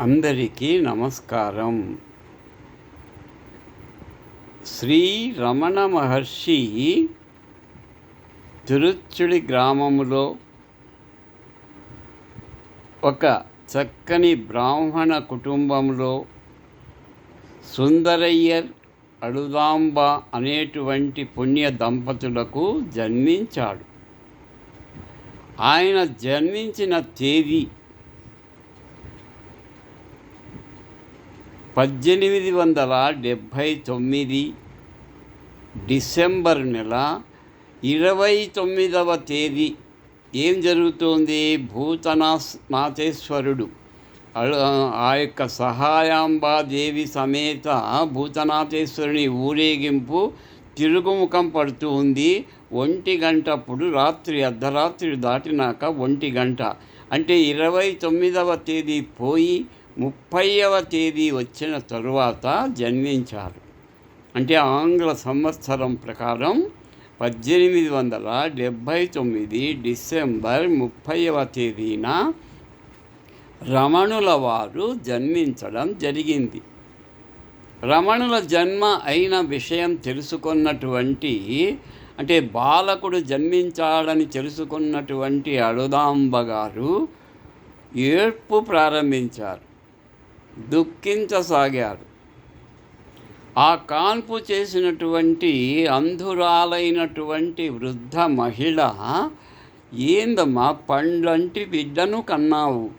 అందరికీ నమస్కారం. శ్రీ రమణ మహర్షి తిరుచుడి గ్రామములో ఒక చక్కని బ్రాహ్మణ కుటుంబంలో సుందరయ్యర్ అడుదాంబ అనేటువంటి పుణ్య దంపతులకు జన్మించాడు. ఆయన జన్మించిన తేదీ పద్దెనిమిది వందల డెబ్భై తొమ్మిది డిసెంబర్ నెల ఇరవై తొమ్మిదవ తేదీ. ఏం జరుగుతోంది? భూతనాస్ నాథేశ్వరుడు ఆ యొక్క సహాయాంబాదేవి సమేత భూతనాథేశ్వరుని ఊరేగింపు తిరుగుముఖం పడుతూ ఉంది. ఒంటి గంటప్పుడు రాత్రి అర్ధరాత్రి దాటినాక ఒంటి గంట. అంటే ఇరవై తొమ్మిదవ తేదీ పోయి ముప్పైవ తేదీ వచ్చిన తరువాత జన్మించారు. అంటే ఆంగ్ల సంవత్సరం ప్రకారం పద్దెనిమిది వందల డెబ్భై తొమ్మిది డిసెంబర్ ముప్పైవ తేదీన రమణుల వారు జన్మించడం జరిగింది. రమణుల జన్మ అయిన విషయం తెలుసుకున్నటువంటి అంటే బాలకుడు జన్మించాడని తెలుసుకున్నటువంటి అడుదాంబ గారు ఏడ్పు ప్రారంభించారు. దుఃఖించసాగాడు. ఆ కాన్పు చేసినటువంటి అంధురాలైనటువంటి వృద్ధ మహిళ ఏందమ్మా పండ్లంటి బిడ్డను కన్నావు?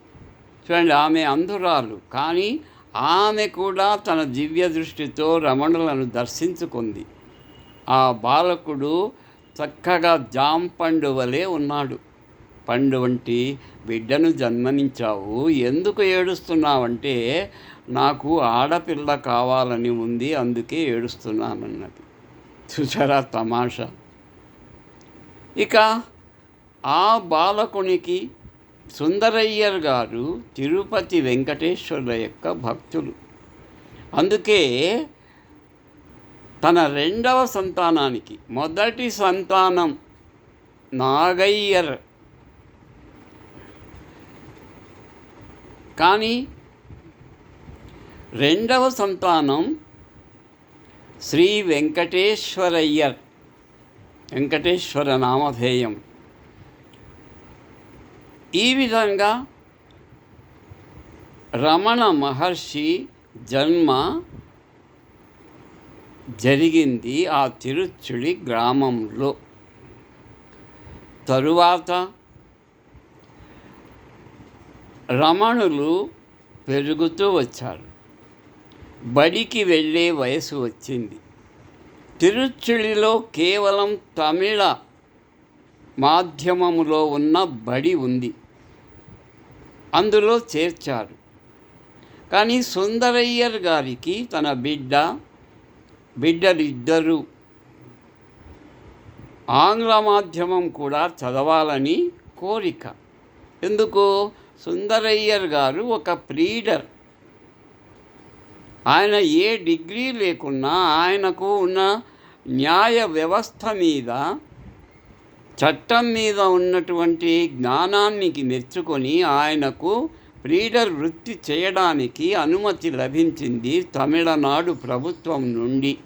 చూడండి ఆమె అంధురాలు. కానీ ఆమె కూడా తన దివ్య దృష్టితో రమణులను దర్శించుకుంది. ఆ బాలకుడు చక్కగా జాంపండు వలె ఉన్నాడు. పండు వంటి బిడ్డను జన్మనించావు. ఎందుకు ఏడుస్తున్నావంటే నాకు ఆడపిల్ల కావాలని ఉంది అందుకే ఏడుస్తున్నానన్నది. చూసారా తమాషా? ఇక ఆ బాలకునికి సుందరయ్యర్ గారు తిరుపతి వెంకటేశ్వరుల యొక్క భక్తులు. అందుకే తన రెండవ సంతానానికి మొదటి సంతానం నాగయ్యర్ కానీ రెండవ సంతానం శ్రీ వెంకటేశ్వరయ్యర్ వెంకటేశ్వర నామధేయం. ఈ విధంగా రమణ మహర్షి జన్మ జరిగింది ఆ తిరుచుడి గ్రామంలో. తరువాత రమణులు పెరుగుతూ వచ్చారు. బడికి వెళ్ళే వయసు వచ్చింది. తిరుచుడిలో కేవలం తమిళ మాధ్యమములో ఉన్న బడి ఉంది. అందులో చేర్చారు. కానీ సుందరయ్యర్ గారికి తన బిడ్డ బిడ్డలిద్దరూ ఆంగ్ల మాధ్యమం కూడా చదవాలని కోరిక. ఎందుకు? సుందరయ్యర్ గారు ఒక ప్రీడర్. ఆయన ఏ డిగ్రీ లేకున్నా ఆయనకు ఉన్న న్యాయ వ్యవస్థ మీద చట్టం మీద ఉన్నటువంటి జ్ఞానానికి మెచ్చుకొని ఆయనకు ప్రీడర్ వృత్తి చేయడానికి అనుమతి లభించింది తమిళనాడు ప్రభుత్వం నుండి.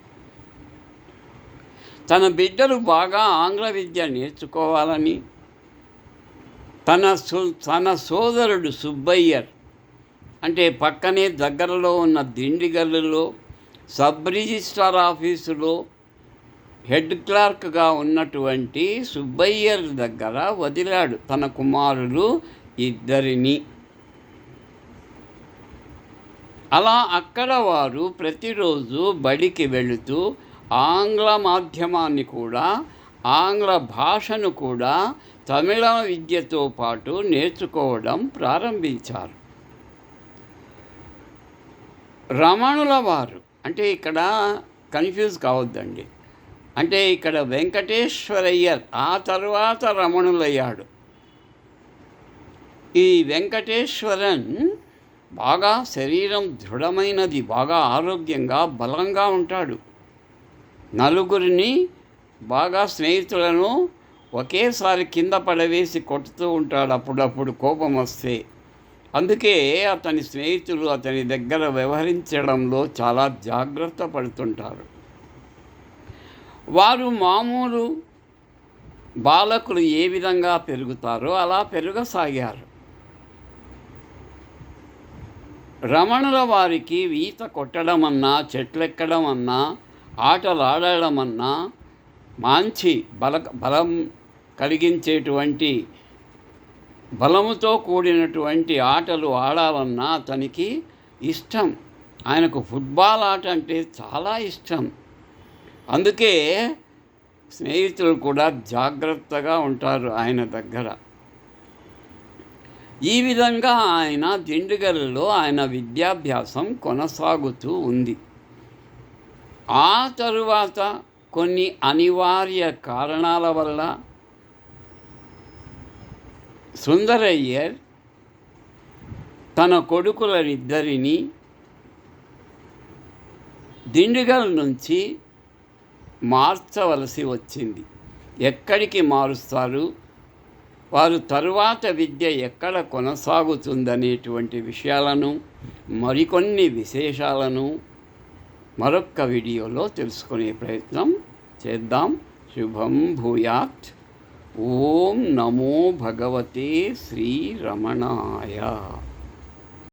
తన బిడ్డలు బాగా ఆంగ్ల విద్య నేర్చుకోవాలని తన సో తన సోదరుడు సుబ్బయ్యర్ అంటే పక్కనే దగ్గరలో ఉన్న దిండిగల్లులో సబ్ రిజిస్ట్రార్ ఆఫీసులో హెడ్ క్లార్క్గా ఉన్నటువంటి సుబ్బయ్యర్ దగ్గర వదిలాడు తన కుమారులు ఇద్దరిని. అలా అక్కడ వారు ప్రతిరోజు బడికి వెళుతూ ఆంగ్ల మాధ్యమాన్ని కూడా ఆంగ్ల భాషను కూడా తమిళ విద్యతో పాటు నేర్చుకోవడం ప్రారంభించారు. రమణుల వారు అంటే ఇక్కడ కన్ఫ్యూజ్ కావద్దండి. అంటే ఇక్కడ వెంకటేశ్వరయ్యర్ ఆ తర్వాత రమణులయ్యాడు. ఈ వెంకటేశ్వరన్ బాగా శరీరం దృఢమైనది బాగా ఆరోగ్యంగా బలంగా ఉంటాడు. నలుగురిని బాగా స్నేహితులను ఒకేసారి కింద పడవేసి కొట్టుతూ ఉంటాడు అప్పుడప్పుడు కోపం వస్తే. అందుకే అతని స్నేహితులు అతని దగ్గర వ్యవహరించడంలో చాలా జాగ్రత్త పడుతుంటారు. వారు మామూలు బాలకులు ఏ విధంగా పెరుగుతారో అలా పెరగసాగారు. రమణుల వారికి ఈత కొట్టడం అన్నా చెట్లెక్కడం అన్నా ఆటలాడడం అన్నా మంచి బల బలం కలిగించేటువంటి బలముతో కూడినటువంటి ఆటలు ఆడాలన్నా అతనికి ఇష్టం. ఆయనకు ఫుట్బాల్ ఆట అంటే చాలా ఇష్టం. అందుకే స్నేహితులు కూడా జాగ్రత్తగా ఉంటారు ఆయన దగ్గర. ఈ విధంగా ఆయన దిండుగల్లో ఆయన విద్యాభ్యాసం కొనసాగుతూ ఉంది. ఆ తరువాత కొన్ని అనివార్య కారణాల వల్ల సుందరయ్యర్ తన కొడుకులనిద్దరినీ దిండుగల్ నుంచి మార్చవలసి వచ్చింది. ఎక్కడికి మారుస్తారు? వారు తరువాత విద్య ఎక్కడ కొనసాగుతుందనేటువంటి విషయాలను మరికొన్ని విశేషాలను మరొక్క వీడియోలో తెలుసుకునే ప్రయత్నం చేద్దాం శుభం భూయాత్ ఓం నమో భగవతే శ్రీరమణాయ